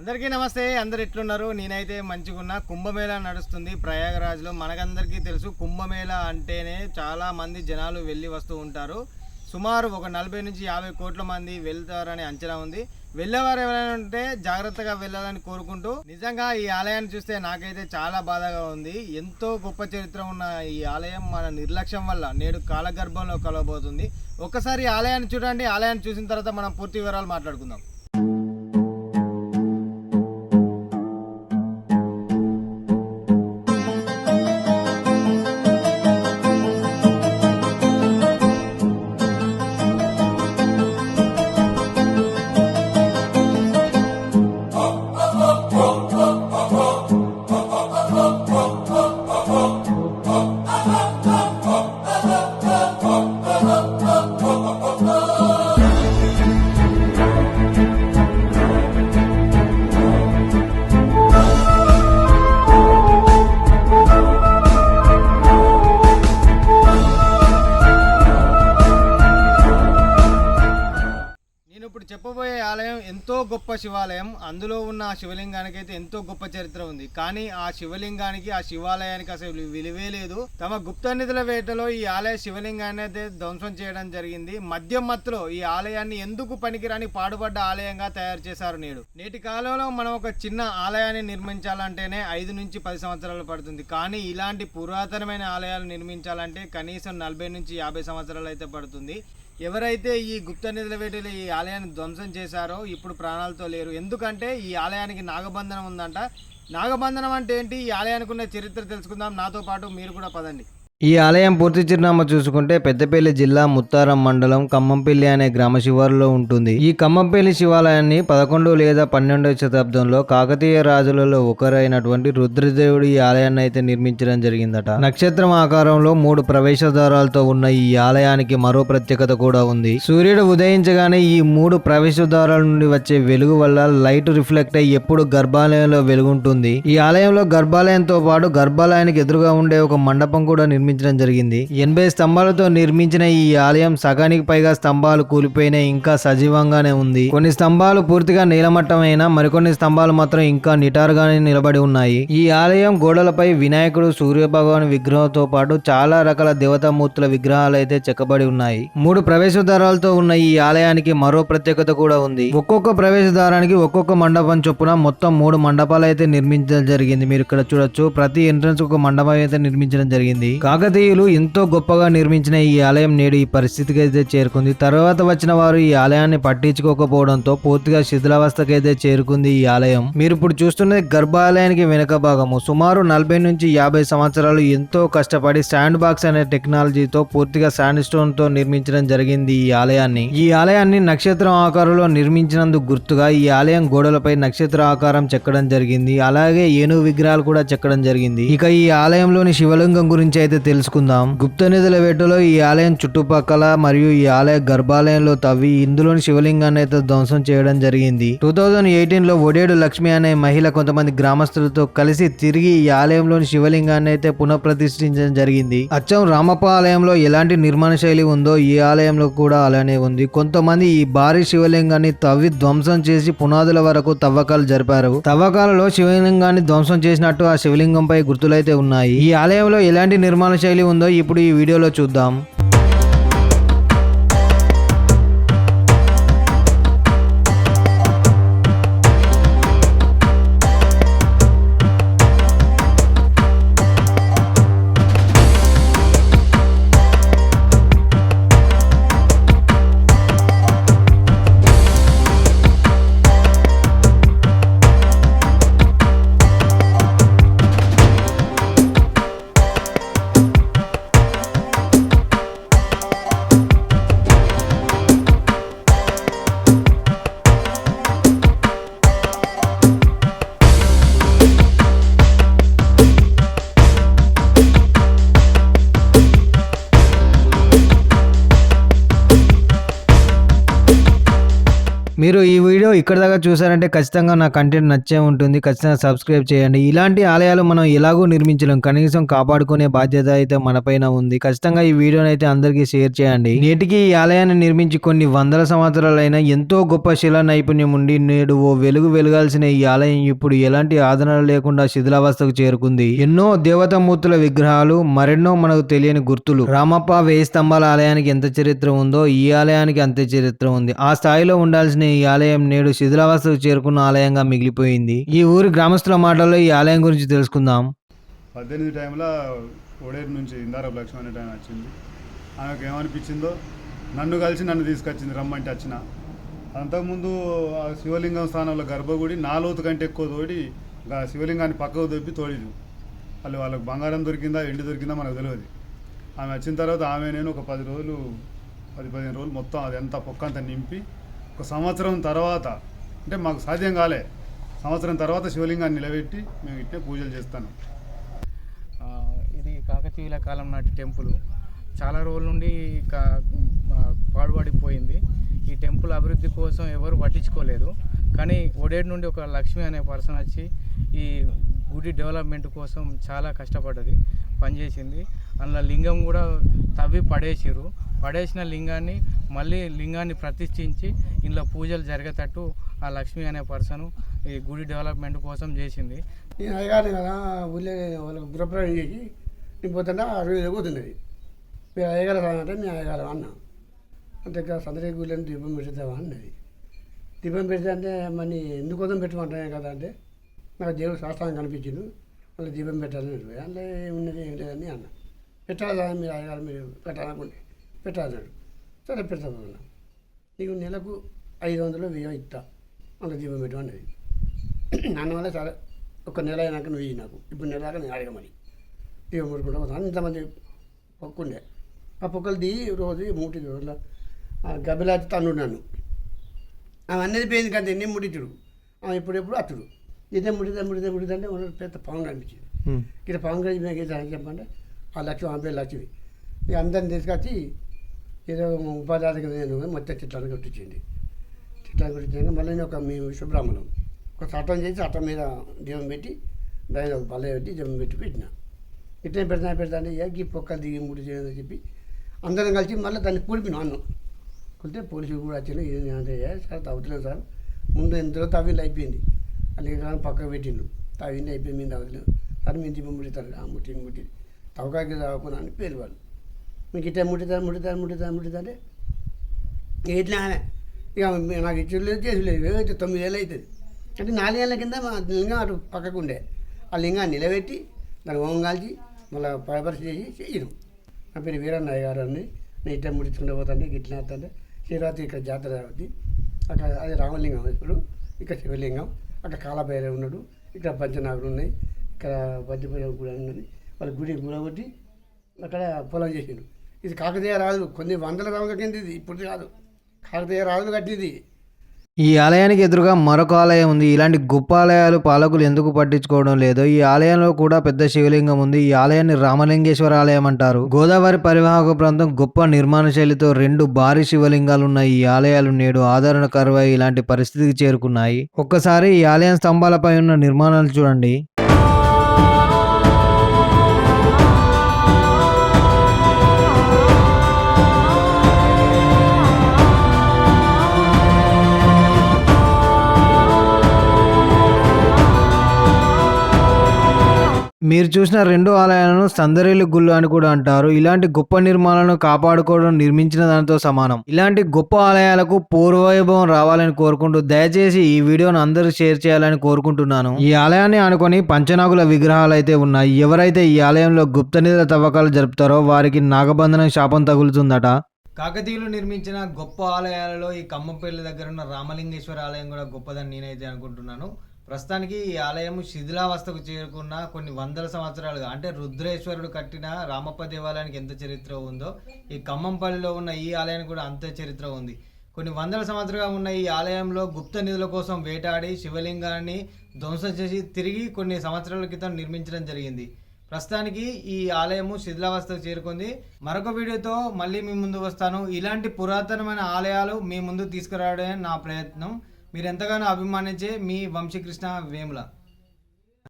అందరికీ నమస్తే అందరు ఎట్లున్నారు? నేనైతే మంచిగున్నా. కుంభమేళా నడుస్తుంది ప్రయాగరాజ్లో. మనకందరికీ తెలుసు కుంభమేళా అంటేనే చాలా మంది జనాలు వెళ్ళి వస్తూ ఉంటారు. సుమారు ఒక నలభై నుంచి యాభై కోట్ల మంది వెళ్తారని అంచనా ఉంది. వెళ్ళేవారు ఎవరైనా ఉంటే జాగ్రత్తగా వెళ్ళాలని కోరుకుంటూ నిజంగా ఈ ఆలయాన్ని చూస్తే నాకైతే చాలా బాధగా ఉంది. ఎంతో గొప్ప చరిత్ర ఉన్న ఈ ఆలయం మన నిర్లక్ష్యం వల్ల నేడు కాలగర్భంలో కలవబోతుంది. ఒక్కసారి ఆలయాన్ని చూడండి. ఆలయాన్ని చూసిన తర్వాత మనం పూర్తి వివరాలు మాట్లాడుకుందాం. నేను శివాలయం ఎంతో గొప్ప శివాలయం. అందులో ఉన్న ఆ శివలింగానికి అయితే ఎంతో గొప్ప చరిత్ర ఉంది. కానీ ఆ శివలింగానికి ఆ శివాలయానికి అసలు విలువే లేదు. తమ గుప్త నిధుల వేటలో ఈ ఆలయ శివలింగాన్ని అయితే ధ్వంసం చేయడం జరిగింది. మద్యం మత్తులో ఈ ఆలయాన్ని ఎందుకు పనికిరాని పాడుపడ్డ ఆలయంగా తయారు చేశారు నేడు. నేటి కాలంలో మనం ఒక చిన్న ఆలయాన్ని నిర్మించాలంటేనే ఐదు నుంచి పది సంవత్సరాలు పడుతుంది. కానీ ఇలాంటి పురాతనమైన ఆలయాలు నిర్మించాలంటే కనీసం నలభై నుంచి యాభై సంవత్సరాలు అయితే పడుతుంది. ఎవరైతే ఈ గుప్త నిధుల వేటలు ఈ ఆలయాన్ని ధ్వంసం చేశారో ఇప్పుడు ప్రాణాలతో లేరు. ఎందుకంటే ఈ ఆలయానికి నాగబంధనం ఉందంట. నాగబంధనం అంటే ఏంటి? ఈ ఆలయానికి ఉన్న చరిత్ర తెలుసుకుందాం. నాతో పాటు మీరు కూడా పదండి. ఈ ఆలయం పూర్తి చిరునామా చూసుకుంటే పెద్దపల్లి జిల్లా ముత్తారం మండలం ఖమ్మంపల్లి అనే గ్రామ శివారులో ఉంటుంది. ఈ ఖమ్మంపల్లి శివాలయాన్ని పదకొండు లేదా పన్నెండవ శతాబ్దంలో కాకతీయ రాజులలో ఒకరైనటువంటి రుద్రదేవుడు ఈ ఆలయాన్ని అయితే నిర్మించడం జరిగిందట. నక్షత్రం ఆకారంలో మూడు ప్రవేశ ద్వారాలతో ఉన్న ఈ ఆలయానికి మరో ప్రత్యేకత కూడా ఉంది. సూర్యుడు ఉదయించగానే ఈ మూడు ప్రవేశ ద్వారాల నుండి వచ్చే వెలుగు వల్ల లైట్ రిఫ్లెక్ట్ అయ్యి ఎప్పుడు గర్భాలయంలో వెలుగుంటుంది. ఈ ఆలయంలో గర్భాలయంతో పాటు గర్భాలయానికి ఎదురుగా ఉండే ఒక మండపం కూడా నిర్మించడం జరిగింది. ఎనభై స్తంభాలతో నిర్మించిన ఈ ఆలయం సగానికి పైగా స్తంభాలు కూలిపోయినా ఇంకా సజీవంగానే ఉంది. కొన్ని స్తంభాలు పూర్తిగా నీలమట్టమైనా మరికొన్ని స్తంభాలు మాత్రం ఇంకా నిటారుగానే నిలబడి ఉన్నాయి. ఈ ఆలయం గోడలపై వినాయకుడు సూర్య భగవాన్ విగ్రహంతో పాటు చాలా రకాల దేవతామూర్తుల విగ్రహాలు అయితే చెక్కబడి ఉన్నాయి. మూడు ప్రవేశ ద్వారాలతో ఉన్న ఈ ఆలయానికి మరో ప్రత్యేకత కూడా ఉంది. ఒక్కొక్క ప్రవేశ ద్వారానికి ఒక్కొక్క మండపం చొప్పున మొత్తం మూడు మండపాలు అయితే నిర్మించడం జరిగింది. మీరు ఇక్కడ చూడొచ్చు. ప్రతి ఎంట్రన్స్ ఒక మండపం అయితే నిర్మించడం జరిగింది. కాకతీయులు ఎంతో గొప్పగా నిర్మించిన ఈ ఆలయం నేడు ఈ పరిస్థితికి అయితే చేరుకుంది. తర్వాత వచ్చిన వారు ఈ ఆలయాన్ని పట్టించుకోకపోవడంతో పూర్తిగా శిథిలావస్థకి అయితే చేరుకుంది ఈ ఆలయం. మీరు ఇప్పుడు చూస్తున్నది గర్భాలయానికి వెనుక భాగము. సుమారు నలభై నుంచి యాభై సంవత్సరాలు ఎంతో కష్టపడి శాండ్ బాక్స్ అనే టెక్నాలజీతో పూర్తిగా శాండ్ స్టోన్తో నిర్మించడం జరిగింది ఈ ఆలయాన్ని. ఈ ఆలయాన్ని నక్షత్రం ఆకారంలో నిర్మించినందుకు గుర్తుగా ఈ ఆలయం గోడలపై నక్షత్ర ఆకారం చెక్కడం జరిగింది. అలాగే ఏనుగు విగ్రహాలు కూడా చెక్కడం జరిగింది. ఇక ఈ ఆలయంలోని శివలింగం గురించి అయితే తెలుసుకుందాం. గుప్త నిధుల వేటలో ఈ ఆలయం చుట్టుపక్కల మరియు ఈ ఆలయ గర్భాలయంలో తవ్వి ఇందులోని శివలింగాన్ని అయితే ధ్వంసం చేయడం జరిగింది. టూ థౌజండ్ ఎయిటీన్లో ఒడేడు లక్ష్మి అనే మహిళ కొంతమంది గ్రామస్తులతో కలిసి తిరిగి ఈ ఆలయంలోని శివలింగాన్ని అయితే పునఃప్రతిష్ఠించడం జరిగింది. అచ్చం రామప్ప ఆలయంలో ఎలాంటి నిర్మాణ శైలి ఉందో ఈ ఆలయంలో కూడా అలానే ఉంది. కొంతమంది ఈ భారీ శివలింగాన్ని తవ్వి ధ్వంసం చేసి పునాదుల వరకు తవ్వకాలు జరిపారు. తవ్వకాలలో శివలింగాన్ని ధ్వంసం చేసినట్టు ఆ శివలింగంపై గుర్తులైతే ఉన్నాయి. ఈ ఆలయంలో ఎలాంటి నిర్మాణ శైలి ఉందో ఇప్పుడు ఈ వీడియోలో చూద్దాం. మీరు ఈ వీడియో ఇక్కడ దాకా చూసారంటే ఖచ్చితంగా నా కంటెంట్ నచ్చే ఉంటుంది. ఖచ్చితంగా సబ్స్క్రైబ్ చేయండి. ఇలాంటి ఆలయాలు మనం ఎలాగో నిర్మించలేం. కనీసం కాపాడుకునే బాధ్యత అయితే మనపైన ఉంది. ఖచ్చితంగా ఈ వీడియోని అయితే అందరికీ షేర్ చేయండి. నేటికి ఈ ఆలయాన్ని నిర్మించి కొన్ని వందల సంవత్సరాలైన ఎంతో గొప్ప శిలా నైపుణ్యం ఉండి నేడు ఓ వెలుగు వెలగాల్సిన ఈ ఆలయం ఇప్పుడు ఎలాంటి ఆదరణ లేకుండా శిథిలావస్థకు చేరుకుంది. ఎన్నో దేవతామూర్తుల విగ్రహాలు మరెన్నో మనకు తెలియని గుర్తులు. రామప్ప వేయి స్తంభాల ఆలయానికి ఎంత చరిత్ర ఉందో ఈ ఆలయానికి అంతే చరిత్ర ఉంది. ఆ స్థాయిలో ఉండాల్సిన ఈ ఈ ఆలయం నేడు శిథిలావస్థకు చేరుకున్న ఆలయంగా మిగిలిపోయింది. ఈ ఊరి గ్రామస్తుల మాటల్లో ఈ ఆలయం గురించి తెలుసుకుందాం. పద్దెనిమిది టైంలో ఓడేరు నుంచి ఇందారపు లక్ష్మి అనే టైం వచ్చింది. ఆమెకు ఏమనిపించిందో నన్ను కలిసి నన్ను తీసుకొచ్చింది రమ్మంటే వచ్చిన అంతకుముందు ఆ శివలింగం స్థానంలో గర్భగుడి నాలుగు కంటే ఎక్కువ తోడి శివలింగాన్ని పక్కకు దొబ్బి తోడిదు. వాళ్ళు వాళ్ళకి బంగారం దొరికిందా ఎండి దొరికిందా మనకు తెలియదు ఆమె వచ్చిన తర్వాత ఆమె నేను ఒక పది రోజులు పది పదిహేను రోజులు మొత్తం అది ఎంత పొక్కంతా నింపి ఒక సంవత్సరం తర్వాత అంటే మాకు సాధ్యం కాలే. సంవత్సరం తర్వాత శివలింగాన్ని నిలబెట్టి మేము ఇట్టే పూజలు చేస్తాను. ఇది కాకతీయుల కాలం నాటి టెంపుల్. చాలా రోజుల నుండి కా- పాడుపడిపోయింది ఈ టెంపుల్ అభివృద్ధి కోసం ఎవరు పట్టించుకోలేదు. కానీ ఒడేడు నుండి ఒక లక్ష్మి అనే పర్సన్ వచ్చి ఈ గుడి డెవలప్మెంట్ కోసం చాలా కష్టపడ్డది పనిచేసింది. అందులో లింగం కూడా తవ్వి పడేసిరు పడేసిన లింగాన్ని మళ్ళీ లింగాన్ని ప్రతిష్ఠించి ఇందులో పూజలు జరిగేటట్టు ఆ లక్ష్మి అనే పర్సన్ ఈ గుడి డెవలప్మెంట్ కోసం చేసింది. నేను అయ్యగారిని కదా ఊళ్ళో వాళ్ళకి గృహప్రవేశం చేసి నేను పోతుంటే అరవై వేలు పోతున్నది. మీరు అయ్యగారు అంటే మీ అయ్యగారు అన్న. అంటే ఇక్కడ సందరి గుళ్ళని దీపం పెడతావా అన్నది. దీపం పెడితే అంటే మరి ఎందుకోసం పెట్టమంటానే కదా అంటే నాకు దేవుడు శాస్త్రం కనిపించింది మళ్ళీ దీపం పెట్టాలని అంటే ఏమున్నది ఏం లేదని అన్న. పెట్టాలి మీరు అయ్యగారు మీరు పెట్టాలనుకుంటే? పెట్టాలన్నాడు సరే పెడతాను అన్న. నీకు నెలకు ఐదు వందలు వెయ్యి ఇస్తా. అందులో దీపం పెట్టమన్నది నాన్న వల్ల చాలా ఒక నెల అయినాక నువ్వు ఇయ్యి నాకు. ఇప్పుడు నెల దాకా నేను అడగ మరి. దీపం పోతాను అంతమంది పొక్కుండే. ఆ పొక్కలు దిగి రోజు మూటి రోజుల గబ్బిలాతి తన్నుడు నన్ను. ఆమె అన్నది పోయింది కదా ఎన్ని ముడిచుడు ఆమె ఇప్పుడెప్పుడు అత్తుడు. ఇదే ముడితే ముడితే అంటే ఉన్న పెద్ద పాము కనిపించింది. ఇక్కడ పాము కనిపించి చెప్పండి ఆ లక్ష్మి ఆమె పేరు లక్ష్మి. ఇక అందరిని తీసుకొచ్చి ఏదో ఉపాధి నేను మొత్తం చిట్లను కొట్టించింది. చిట్లను కొట్టించాక మళ్ళీ ఒక మేము శుభ్రాహ్మణం ఒక చట్టం చేసి చట్టం మీద దీపం పెట్టి దాని ఒక బల్ల పెట్టి దీపం పెట్టి పెట్టిన. ఇట్లా పెడతా పెడతా అంటే ఈ పొక్కలు దిగి ముడి చేయని చెప్పి అందరం కలిసి మళ్ళీ దాన్ని కూడిపిన అన్నం. కుడితే పోలీసులు కూడా వచ్చారు ఏం అంటే సార్ తవ్వుతున్నాను సార్. ముందు ఎంతలో తవ్వింది అయిపోయింది. అందుకే కానీ పక్కకు పెట్టిండు. తవ్వింది అయిపోయింది మేము తవ్వలేదు. సార్ మేము దీపం ముట్టిస్తారు ముట్టింది ముట్టింది తవ్వకాకి తవ్వకుండా అని పేరు వాళ్ళు మీకు ఇట్లా ముట్టుతాను ముట్టుతాను ముట్టితారు ముట్టితారే ఇట్లా ఇక నాకు ఇచ్చి లేదు చేసి లేదు. అయితే తొమ్మిది వేలు అవుతుంది. అంటే నాలుగేళ్ళ కింద మా లింగం అటు పక్కకు ఉండే. ఆ లింగాన్ని నిలబెట్టి దాన్ని ఓం కాల్చి మళ్ళీ పైపర్స్ చేసి చేయడం నా పేరు వీరన్నయ్య గారు అని నేను ఇట్లా ముడించుకుంటూ పోతాను ఇట్లా వేస్తాను శివరాత్రి ఇక్కడ జాతర అవుతుంది అక్కడ అది రామలింగం ఇప్పుడు. ఇక్కడ శివలింగం. అక్కడ కాలభైరవ ఉన్నాడు. ఇక్కడ పంచనాగులు ఉన్నాయి. ఇక్కడ పంచభైరవ కూడా ఉన్నది వాళ్ళ గుడి గురగొట్టి అక్కడ పొలం చేసిండు. ఇది కాకతీయ రాజులు కొన్ని వందల సంవత్సరాల కింద ఇది. ఇప్పుడు కాదు. కాకతీయ రాజులు కట్టింది. ఈ ఆలయానికి ఎదురుగా మరొక ఆలయం ఉంది. ఇలాంటి గొప్ప ఆలయాలు పాలకులు ఎందుకు పట్టించుకోవడం లేదో? ఈ ఆలయంలో కూడా పెద్ద శివలింగం ఉంది. ఈ ఆలయాన్ని రామలింగేశ్వర ఆలయం అంటారు. గోదావరి పరివాహక ప్రాంతం గొప్ప నిర్మాణ శైలితో రెండు భారీ శివలింగాలు ఉన్న ఈ ఆలయాలు నేడు ఆదరణ కరువై ఇలాంటి పరిస్థితికి చేరుకున్నాయి. ఒక్కసారి ఈ ఆలయం స్తంభాలపై ఉన్న నిర్మాణాలు చూడండి. మీరు చూసిన రెండు ఆలయాలను సందరేలు గుళ్ళు అని కూడా అంటారు. ఇలాంటి గొప్ప నిర్మాణాలను కాపాడుకోవడం నిర్మించిన దానితో సమానం. ఇలాంటి గొప్ప ఆలయాలకు పూర్వవైభవం రావాలని కోరుకుంటూ దయచేసి ఈ వీడియోను అందరూ షేర్ చేయాలని కోరుకుంటున్నాను. ఈ ఆలయాన్ని ఆనుకొని పంచనాగుల విగ్రహాలు అయితే ఉన్నాయి. ఎవరైతే ఈ ఆలయంలో గుప్త నిధుల తవ్వకాలు జరుపుతారో వారికి నాగబంధనం శాపం తగులుతుందట. కాకతీయులు నిర్మించిన గొప్ప ఆలయాలలో ఈ కమ్మపల్లి దగ్గర ఉన్న రామలింగేశ్వర ఆలయం కూడా గొప్పదని నేనైతే అనుకుంటున్నాను. ప్రస్తుతానికి ఈ ఆలయం శిథిలావస్థకు చేరుకున్న కొన్ని వందల సంవత్సరాలుగా అంటే రుద్రేశ్వరుడు కట్టిన రామప్ప దేవాలయానికి ఎంత చరిత్ర ఉందో ఈ ఖమ్మంపల్లిలో ఉన్న ఈ ఆలయానికి కూడా అంత చరిత్ర ఉంది. కొన్ని వందల సంవత్సరాలుగా ఉన్న ఈ ఆలయంలో గుప్త నిధుల కోసం వేటాడి శివలింగాన్ని ధ్వంసం చేసి తిరిగి కొన్ని సంవత్సరాల క్రితం నిర్మించడం జరిగింది. ప్రస్తుతానికి ఈ ఆలయము శిథిలావస్థకు చేరుకుంది. మరొక వీడియోతో మళ్ళీ మీ ముందు వస్తాను. ఇలాంటి పురాతనమైన ఆలయాలు మీ ముందు తీసుకురావడమే నా ప్రయత్నం. మీరు ఎంతగానో అభిమానించే మీ వంశీకృష్ణ వేముల.